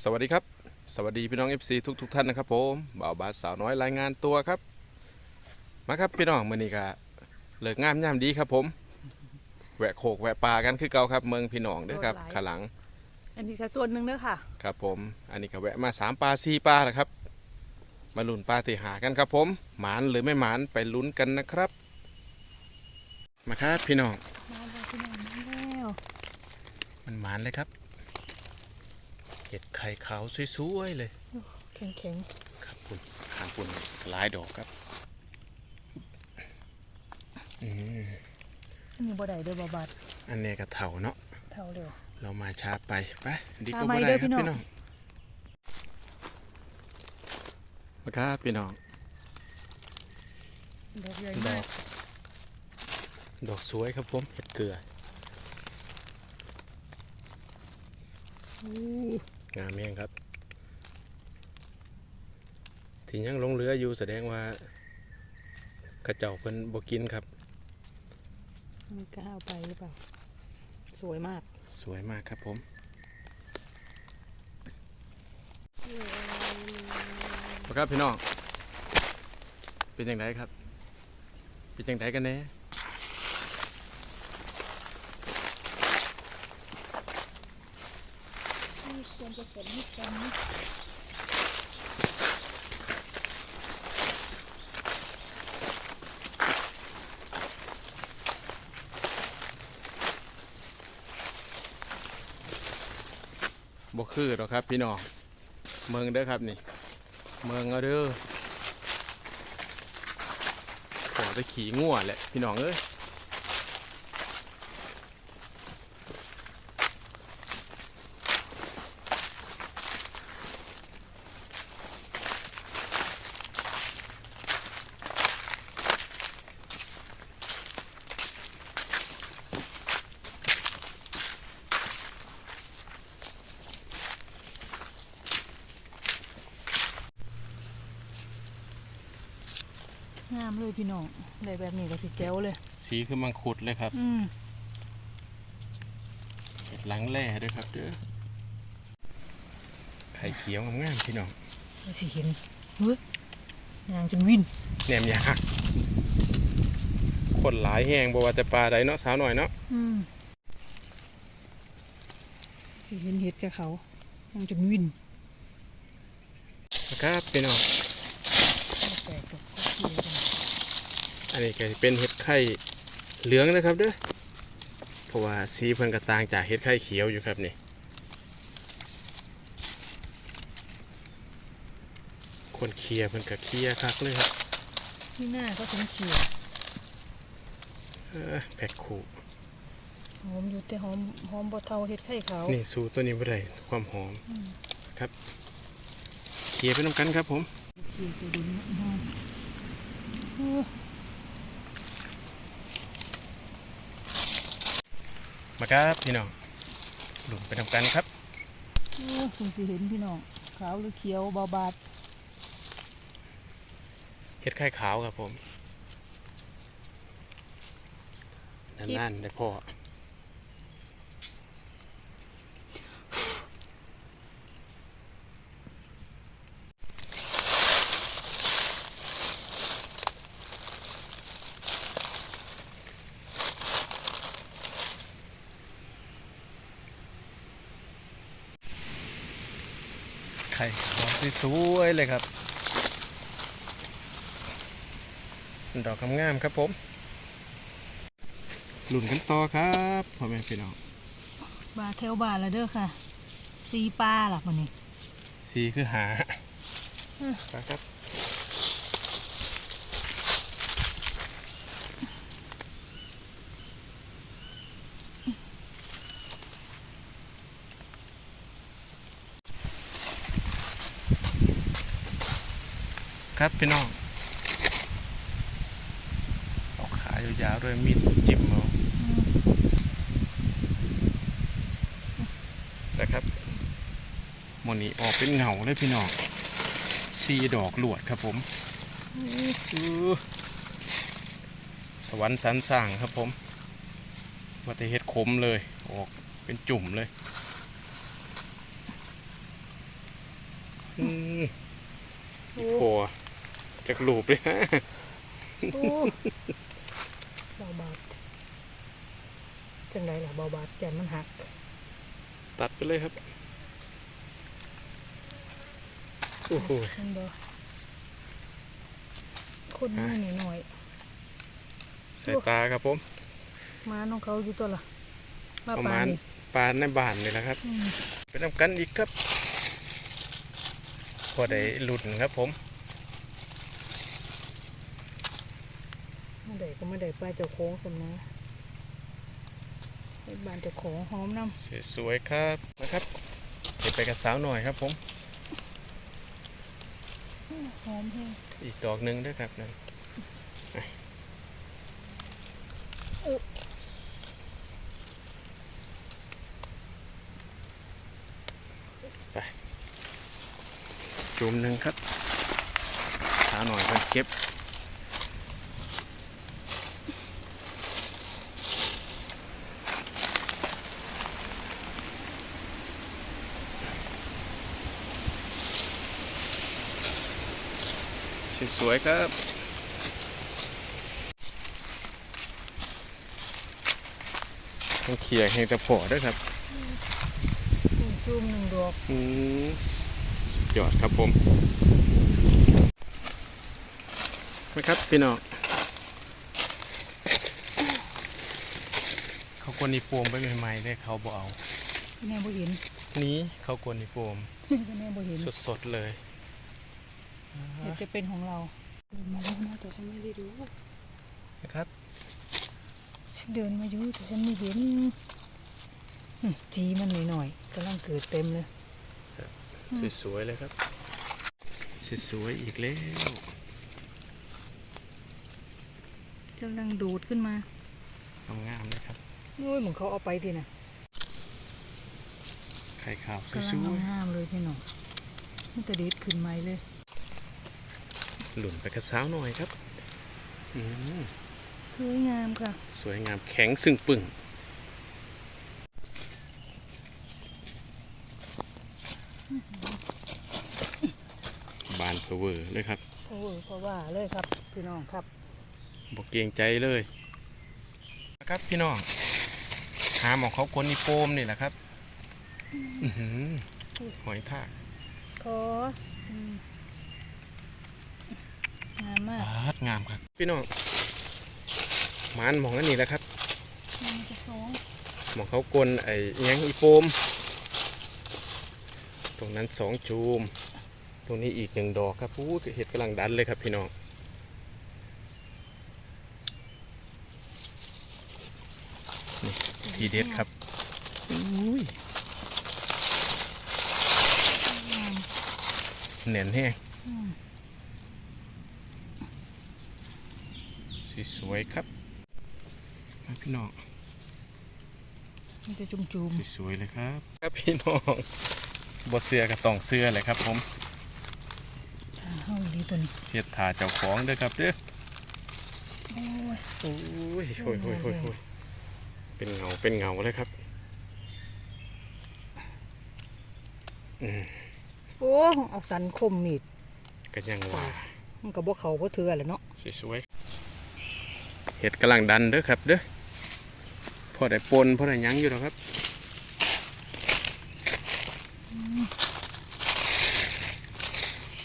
สวัสดีครับ สวัสดีพี่น้อง FC ทุกทุกๆท่านนะครับผมบ่าวบาสสาวน้อยรายงานตัวครับ มาครับพี่น้องมื้อนี้ก็เลิกงามยามดีครับผมแหวะโขกแหวะปลากันคือเก่าครับ เมืองพี่น้องเด้อครับโดดหลายขาหลัง อันนี้ก็ส่วนหนึ่งเด้อค่ะ ครับผม อันนี้ก็แวะมาสามปลาสี่ปลาแล้วครับ มาลุ้นปลาที่หากันครับผม หมานหรือไม่หมานไปลุ้นกันนะครับ มาครับพี่น้อง มาแล้วพี่น้องมาแล้วมันหมานเลยครับ เห็ดไข่ขาวสวยๆเลย แข็งแข็งครับคุณหางคุณหลายดอกครับ อืมๆอันนี้บ่ได้เด้อบ่บาดอันนี้ก็เถ่าเนาะเท่าเร็วเรามาช้าไปไปดีก็ช้าไปบ่ได้เด้อครับพี่พี่น้น้อองงมาครับพี่น้อง ดอกใหญ่ดมาอกกดอกสวยครับผมเห็ดเกลืออู้ งามเองครับที่ยังลงเรืออยู่แสดงว่ากระเจ้าเพิ่นบ่กินครับมันกล้าเอาไปหรือเปล่า สวยมาก สวยมากครับผมครับพี่น้อง เป็นยังไงครับ เป็นยังไงกันแน่นี่ควรจะเก็บนิดกัน บ่ คือหรอกครับ พี่น้องเมืองเด้อครับนี่ เมืองเอาเด้อขอไปขี่ง่วแหละพี่น้องเอ้ยามเลยพี่น้องได้แบบนี้ก็สิแจ๋วเลย สีคือมังคุดเลยครับ อืมเห็ดหลังแร่ด้วยครับเด้อไข่เขียวงามๆพี่น้องเราสิเห็นเฮ้ยยางจนวินแหนมยากคนหลายแห้งบ่ว่าแต่ปลาใดเนาะสาวหน่อยเนาะอืมสิเห็นเห็ดกับเขายางจนวินนะครับพี่น้องแปลกตกก็เขียวจัง อันนี้ก็สิเป็นเห็ดไข่เหลืองนะครับเด้อเพราะว่าสีเพิ่นก็ต่างจากเห็ดไข่เขียวอยู่ครับนี่คนเคลียร์เพิ่นก็เคลียร์คักเลยครับที่หน้าก็ถึงเขียวเออแพ็คคู่หอมอยู่แต่หอมหอมบ่เท่าเห็ดไข่ขาวนี่สูตรตัวนี้บ่ได้ความหอมครับเคลียร์ไปน้ำกันครับผมเขียวตัวดุนหอมโอ้ มาครับพี่น้องหลุมไปน้ำกันครับโอ้คุณสิเห็นพี่น้องขาวหรือเขียวเบาบาดเห็ดไข่ขาวครับผมนานๆได้พ่อ ข่ขาวสวยๆเลยครับ ดอกงามๆครับผมหลุนกันต่อครับพ่อแม่พี่น้องบาดแถวบาดแล้วเด้อค่ะตีปลาหลักมันนี่สีคือหาอืมไปครับ ครับพี่น้องเอาขายาวๆด้วยมีดจิ้มเอานะครับหมอนี้ออกเป็นเหงาเลยพี่น้องสีดอกหลวดครับผมอื้อสวรรค์สันสร้างครับผมว่าแต่เฮ็ดขมเลย ออกเป็นจุ่มเลยอืมโอ้โผล่ จากหลูบเลยฮะโอ้เบาบาดจังไรล่ะเบาบาดใจมันหัก ตัดไปเลยครับโอ้โหมันบ่คนน้อยหน่อยสายตาครับผมๆมาน้องเขาอยู่ตัวละมาประปามาณนี่ปลาในบ้านนี่แหละครับอืมไปนำกันอีกครับพอได้หลุดครับผม ไม่ได้ก็ไม่ได้ไปเจ้าโค้งสำนะไปบ้านเจ้าของหอมน้สวยๆครับนะครับเก็บไปกับสาวหน่อยครับผมำหอมแห้งอีกดอกหนึ่งด้วยครับนั่นไปจุ่มหนึ่งครับสาวหน่อยก็เก็บ ส วยๆครับ ต้องเขี่ยให้ตะพอด้วยครับจุ่มหนึ่งดอกอืมสุดยอดครับผมนะครับพี่น้องเขากวนอีโปมไปใหม่ๆเลยเขาบเอาพี่แน่บ่เห็นนี้เขากวนอีโปมพี่แน่บ่เห็นสดๆเลย เดี๋ยวจะเป็นของเราเดิน มาแล้วนะแต่ฉันไม่ได้รู้นะครับฉันเดินมาอยู่แต่ฉันไม่เห็นอืมจีมันหน่อยๆกำลังเกิดเต็มเลยสวยๆเลยครับสวยๆอีกแล้วกำลังดูดขึ้นมางามๆเลยครับโอ้ยเหมือนเขาเอาไปทีน่ะไข่ขาวสกำลังวยงามๆเลยพี่น้องมันจะดีดขึ้นไหมเลยๆ หลุนไปกระซ้าวหน่อยครับอืมสวยงามค่ะ สวยงามแข็งซึ่งปึ่งบานเพอเวอร์เลยครับโอ้ยเพราะว่าเลยครับพี่น้องครับบอกเกรงใจเลยนะครับพี่น้องหาหมองเขากวนอีโปมนี่แหละครับอื้อหือหอยทากขออื มงามมากบาดงามครับ พี่น้องหมันหมองนั่นนี่แหละครับหนึ่งกับสองหมองเขากวนไอ้อิหยังอีโปมตรงนั้นสองจูม ตรงนี้อีกหนึ่งดอกครับพูดเห็ดกำลังดันเลยครับพี่น้องนี่ทีเด็ดครับอุ้ยแน่นแห้ง อืม สวยๆครับมาพี่น้องมันจะจุ่มจุ่มสวยๆเลยครับ ครับพี่น้องบดเสือกับตองเสือเลยครับผมๆเอาดีตัวนี้เฮ็ดถาเจ้าของเด้อครับเด้อโอ้ยโอ้ยโอ้ยโอ้ยโอ้ยโอ้ยเป็นเงาเป็นเงาเลยครับอืมโอ้เอาสันคมมีดก็ยังว่ามันก็บ่เขาบ่เถื่อแหละเนาะสวยๆ เห็ดกำลังดันเด้อครับเด้อพอได้ปนพอได้หยั้งอยู่แล้วครับ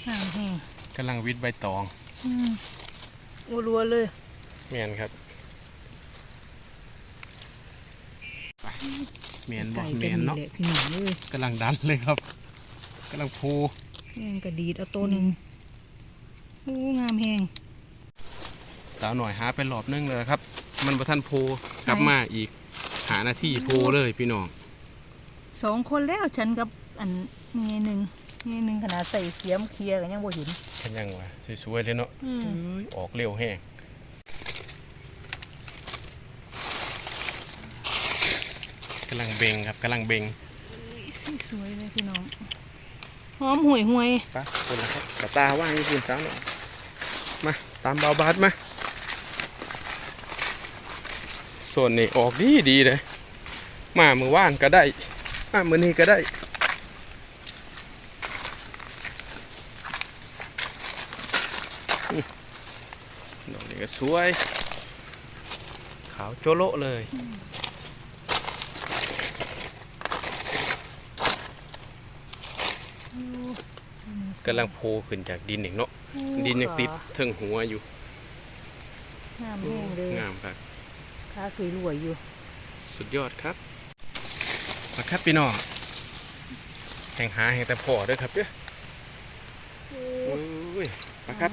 งามแห้งกำลังวิดใบตองอืมรัวๆเลยเมียนครับไปเมียนบ่ไก่เมีกัยนนี่เนาะแหละพี่น้องเลยกำลังดันเลยครับกำลังพูแห้งกระดีดเอาตัวหนึ่งโอ้งามแห้ง สาวหน่อยหาไปรอบนึงเลยครับ มันบ่ทันโพกลับไหนมาอีก หาหน้าที่โพเลยพี่น้องสองคนแล้วฉันกับอันเมียหนึ่งเมียหนึ่งขนาดใส่เสียมเคลียร์กันยังบ่เห็นกันยังวะสวยๆเลยเนาะอืมเอ้ยออกเร็วแห้งกำลังเบงครับกำลังเบงสวยเลยพี่น้องหอมห่วยห่วยปะคนละครับกระตาว่างนี่คุณสาวหน่อยมาตามเบาบาสมา ส่นนี่ออกดีดีเลย มามือว่านก็ได้ มามือนี้ก็ได้ ดอกนี้ก็สวย ขาวโจโลเลยกำลังโผล่ขึ้นจากดินอีกเนาะดินยังติดทึงหัวอยู่ งามเลยงามครับาสวยรวยอยู่ สุดยอดครับมาครับพี่น้องแห่งหาแห่งแต่พอเด้วยครับเด้อโอ้ยมาครับ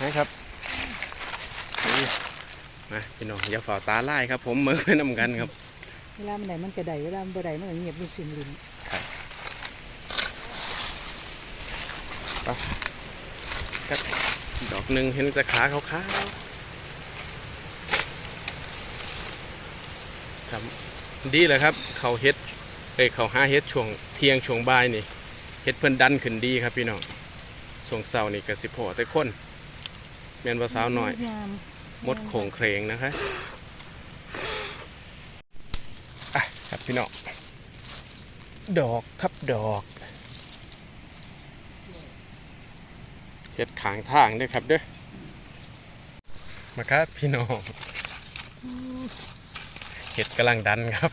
นะครับนี่มาพี่น้องอย่าฝ่าตาไล่ครับ ผมมือไปนำกันครับ เวลามันไหนมันกระไดเวลามันบ่ไดมันก็เงียบมีสิ่งลิ้นครับ ดอกหนึ่งเห็นแต่ขาขาวๆครับดีเลยครับ เขาเฮ็ดเอ้ยเขาหาเฮ็ดช่วงเที่ยงช่วงบ่ายนี่เฮ็ดเพิ่นดันขึ้นดีครับพี่น้องส่งเสานี่ก็สิพอแต่คนแม่นว่าสาวหน่อยมมดโขงเครงนะคะอะครับพี่น้องดอกครับดอก เฮ็ดขางทางด้วยครับเด้อมาครับพี่น้องเห็ดกำลังดันครับ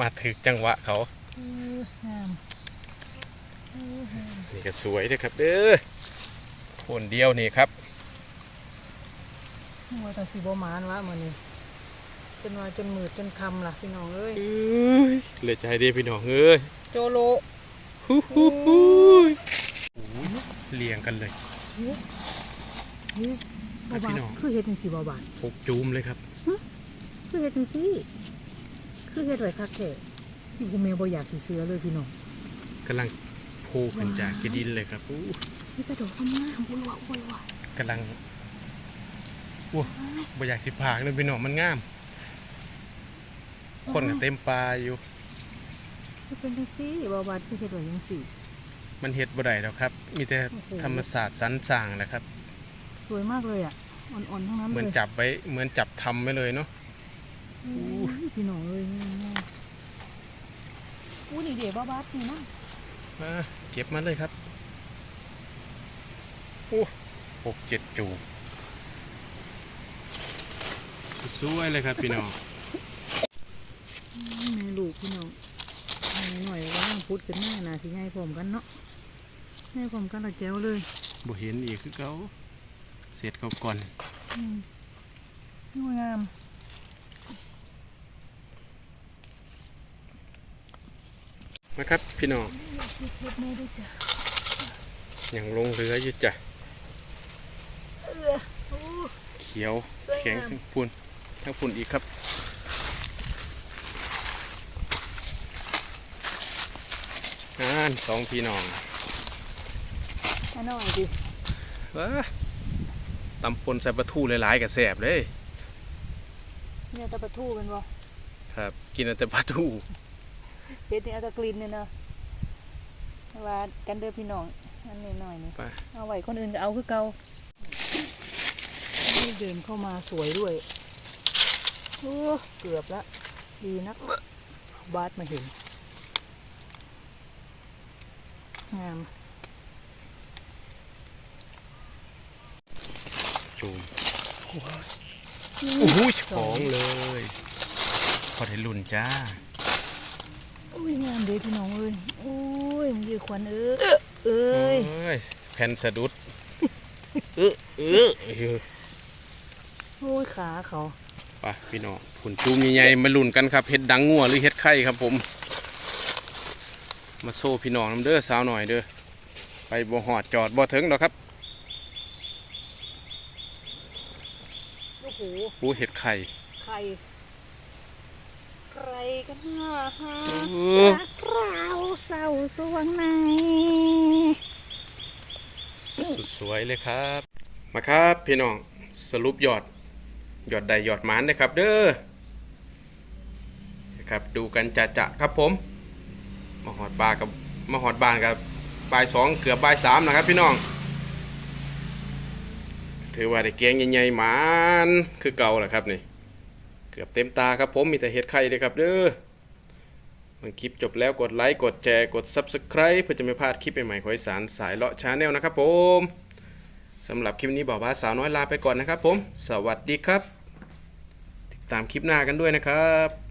มาถึกจังหวะเขาเอองามนี่ก็สวยเด้วยครับเด้อคนเดียวนี่ครับว่าแต่สิบ่หมานวะมื้อนี้จนว่าจนมืดจนค่ำล่ะพี่น้องเอ้ยเอ้ยเหลยใจดีพี่น้องเอ้ยโจโลฮู้ฮู้ฮู้ยโอ้ย เรียงกันเลยนี่ครับบ่บาพี่ดน้องคือเฮ็ดจังซี่บ่บาดหกจูมเลยครับ คือเฮ็ดจังซี่ คือเฮ็ดไว้คักแท้พี่กูแม่บ่อยากสิเชื่อเลยพี่น้องกำลังโผล่ขึ้นจากกระดินเลยครับอู้นี่แต่ดอกงามๆบ่ว่าบ่ว่ากำลังอู้บ่อยากสิพากเลยพี่น้องมันงาม คนก็เต็มปลาอยู่คือเป็นจังซี่บ่บาดคือเฮ็ดไว้จังซี่ มันเฮ็ดบ่ได้แล้วครับ มีแต่โอ้โห ธรรมศาสตร์สรรสร้างนะครับ สวยมากเลยอะ อ่อนๆ ทั้งนั้นเหมือนเลยจับไว้เหมือนจับทำไว้เลยเนาะอู้พี่น้องเอ้ยงามๆอู้นี่เดี๋ยวบ่บาดนี่นะมาเก็บมาเลยครับอู้หกเจ็ดจูบสวยเลยครับพี่น้อง แม่ลูกพี่น้องแม่หน่อยว่าพุดเป็นแม่น่ะสิใหญ่พร้อมกันเนาะ ใหญ่พร้อมกันและแจ๋วเลยบ่เห็นอีกคือเขาเสร็จเขาก่อนอืมงดงามนะครับพี่น้องเฮ็ดแม่ด้วยจ้ะยังลงเรืออยู่จ้ะเออโอ้เขียวสวยงามแข็งทั้งปุ่นทั้งปุ่นอีกครับอ่านสองพี่น้อง อันน้อยดิว้าตำปนใส่ปลาทูหลายๆกับแสบเลยเนี่ยตะปะทูเป็นบ่ครับ กินแต่ปลาทูเฮ็ดนี่เอาแตะกลินเนี่ยเนาะว่ากันเด้อพี่น้องอันนี้หน่อยนี่ไปเอาไว้คนอื่นก็เอาคือเก่านี่เดินเข้ามาสวยด้วยโอ้เกือบละดีนักบาสมาเห็นงาม จูมโอ้โหของเลยพอได้ลุ่นจ้าอุ้ยงามเด้พี่น้องเอ้ยโอ้ยมันยือควันเอ้ยเอ้ยเอ้ยแผ่นสะดุดเออเออเออโอ้ยขาเขาไปพี่น้องผุนจูมใหญ่ๆมาลุ่นกันครับเห็ดดังงัวหรือเห็ดไข่ครับผม มาโซ่พี่น้องน้ำเด้อสาวหน่อยเด้อไปบ่หอดจอดบ่ถึงดอกครับ โอ้โหอู้เห็ดไข่ใครใครกันหน้าฮะเออรักเราเศร้าสวงในสุดสวยเลยครับ มาครับพี่น้องสรุปยอดยอดใดยอดหมานนะครับ เด้อนะครับดูกันจะจะๆครับผมมาหอดบากับมาหอดบานกับบ่ายสองเกือบบ่ายสามนะครับพี่น้อง ถือว่าได้เกียงใหญ่ๆหมานคือเก่าแหละครับนี่ เกือบเต็มตาครับผมมีแต่เห็ดไข่เลยครับเด้อมื่อคลิปจบแล้วกดไลค์กดแชร์กด Subscribe เพื่อจะไม่พลาดคลิปใหม่ๆของอีสานสายเลาะชาแนลนะครับผมสำหรับคลิปนี้บอกว่าสาวน้อยลาไปก่อนนะครับผม สวัสดีครับ ติดตามคลิปหน้ากันด้วยนะครับ